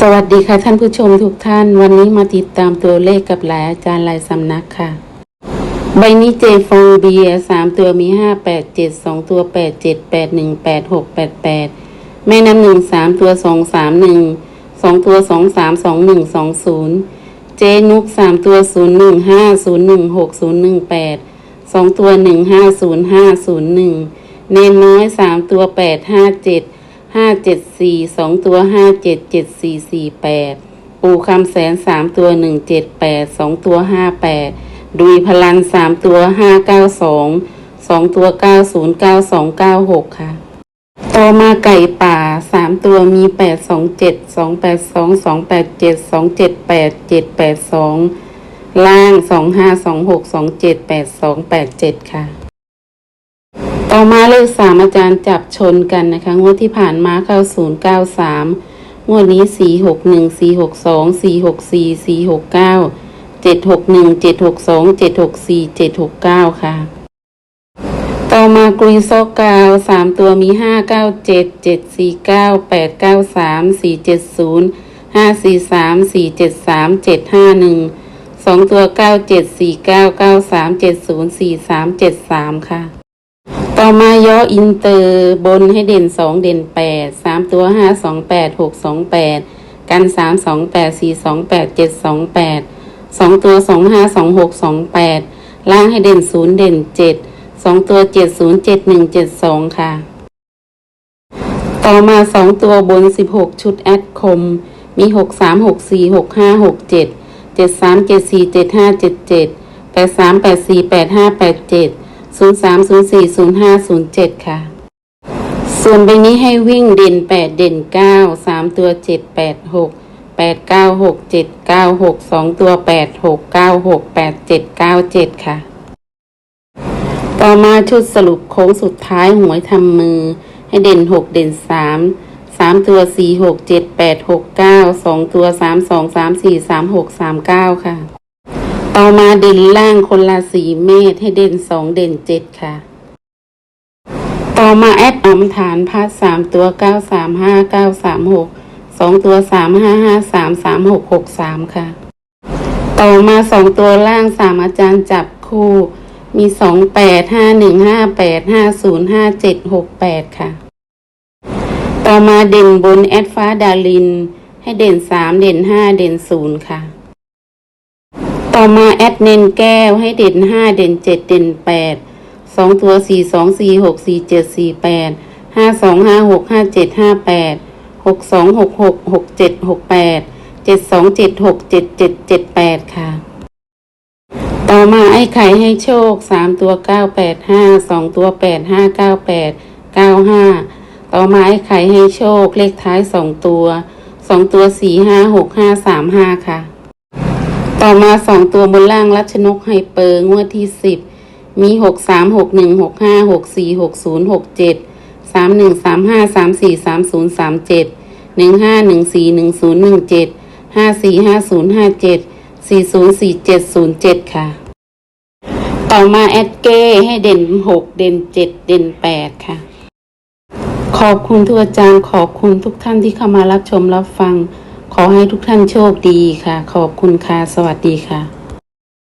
สวัสดีค่ะท่านผู้ชมทุกท่าน วันนี้มาติดตามตัวเลขกับหลายอาจารย์หลายสำนักค่ะ ใบนี้เจฟองเบียสามตัวมีห้าแปดเจ็ดสองตัวแปดเจ็ดแปดหนึ่งแปดหกแปดแปดแม่น้ำหนึ่งสามตัวสองสามหนึ่งสองตัวสองสามสองหนึ่งสองศูนย์เจนุกสามตัวศูนย์หนึ่งห้าศูนย์หนึ่งหกศูนย์หนึ่งแปดสองตัวหนึ่งห้าศูนย์ห้าศูนย์หนึ่งเนนน้อยสามตัวแปดห้าเจ็ด ห้าเจ็ดสี่สองตัวห้าเจ็ดเจ็ดสี่สี่แปดปูคำแสนสามตัวหนึ่งเจ็ดแปดสองตัวห้าแปดดุยพลันสามตัวห้าเก้าสองสองตัวเก้าศูนย์เก้าสองเก้าหกค่ะ ต่อมาไก่ป่าสามตัวมีแปดสองเจ็ดสองแปดสองสองแปดเจ็ดสองเจ็ดแปดเจ็ดแปดสองล่างสองห้าสองหกสองเจ็ดแปดสองแปดเจ็ดค่ะ ต่อมาเลขสามอาจารย์จับชนกันนะคะ งวดที่ผ่านมาเข้าศูนย์เก้าสามงวดนี้สี่หกหนึ่งสี่หกสองสี่หกสี่สี่หกเก้าเจ็ดหกหนึ่งเจ็ดหกสองเจ็ดหกสี่เจ็ดหกเก้าค่ะ ต่อมากรีซอกกาวสามตัวมีห้าเก้าเจ็ดเจ็ดสี่เก้าแปดเก้าสามสี่เจ็ดศูนย์ห้าสี่สามสี่เจ็ดสามเจ็ดห้าหนึ่งสองตัวเก้าเจ็ดสี่เก้าเก้าสามเจ็ดศูนย์สี่สามเจ็ดสามค่ะ ต่อมาย่ออินเตอร์บนให้เด่นสองเด่นแปดสามตัวห้าสองแปดหกสองแปดกันสามสองแปดสี่สองแปดเจ็ดสองแปดสองตัวสองห้าสองหกสองแปดล่างให้เด่นศูนย์เด่นเจ็ดสองตัวเจ็ดศูนย์เจ็ดหนึ่งเจ็ดสองค่ะ ต่อมาสองตัวบนสิบหกชุดแอดคม มีหกสามหกสี่หกห้าหกเจ็ดเจ็ดสามเจ็ดสี่เจ็ดห้าเจ็ดเจ็ดแปดสามแปดสี่แปดห้าแปดเจ็ด ศูนย์สามศูนย์สี่ศูนย์ห้าศูนย์เจ็ดค่ะ ส่วนใบนี้ให้วิ่งเด่นแปดเด่นเก้าสามตัวเจ็ดแปดหกแปดเก้าหกเจ็ดเก้าหกสองตัวแปดหกเก้าหกแปดเจ็ดเก้าเจ็ดค่ะ ต่อมาชุดสรุปโค้งสุดท้ายหวยทำมือ ให้เด่นหกเด่นสามสามตัวสี่หกเจ็ดแปดหกเก้าสองตัวสามสองสามสี่สามหกสามเก้าค่ะ ต่อมาเด่นล่างคนละสีเมตรให้เด่นสองเด่นเจ็ดค่ะ ต่อมาแอดอมฐานพัดสามตัวเก้าสามห้าเก้าสามหกสองตัวสามห้าห้าสามสามหกหกสามค่ะ ต่อมาสองตัวล่างสามอาจารย์จับคู่มีสองแปดห้าหนึ่งห้าแปดห้าศูนย์ห้าเจ็ดหกแปดค่ะ ต่อมาเด่นบนแอดฟ้าดาริน ให้เด่นสามเด่นห้าเด่นศูนย์ค่ะ ต่อมาแอดเนนแก้วให้เด่นห้าเด่นเจ็ดเด่นแปดสองตัวสี่สองสี่หกสี่เจ็ดสี่แปดห้าสองห้าหกห้าเจ็ดห้าแปดหกสองหกหกหกเจ็ดหกแปดเจ็ดสองเจ็ดหกเจ็ดเจ็ดเจ็ดแปดค่ะ ต่อมาไอ้ไข่ให้โชคสามตัวเก้าแปดห้าสองตัวแปดห้าเก้าแปดเก้าห้าต่อมาไอ้ไข่ให้โชคเลขท้ายสองตัวสองตัวสี่ห้าหกห้าสามห้าค่ะ ต่อมาสองตัวบนล่างรัชนกไฮเปอร์งวดที่สิบมีหกสามหกหนึ่งหกห้าหกสี่หกศูนย์หกเจ็ดสามหนึ่งสามห้าสามสี่สามศูนย์สามเจ็ดหนึ่งห้าหนึ่งสี่หนึ่งศูนย์หนึ่งเจ็ดห้าสี่ห้าศูนย์ห้าเจ็ดสี่ศูนย์สี่เจ็ดศูนย์เจ็ดค่ะ ต่อมาแอดเก้ให้เด่นหกเด่นเจ็ดเด่นแปดค่ะ ขอบคุณทุกอาจารย์ขอบคุณทุกท่านที่เข้ามารับชมรับฟัง ขอให้ทุกท่านโชคดีค่ะ ขอบคุณค่ะ สวัสดีค่ะ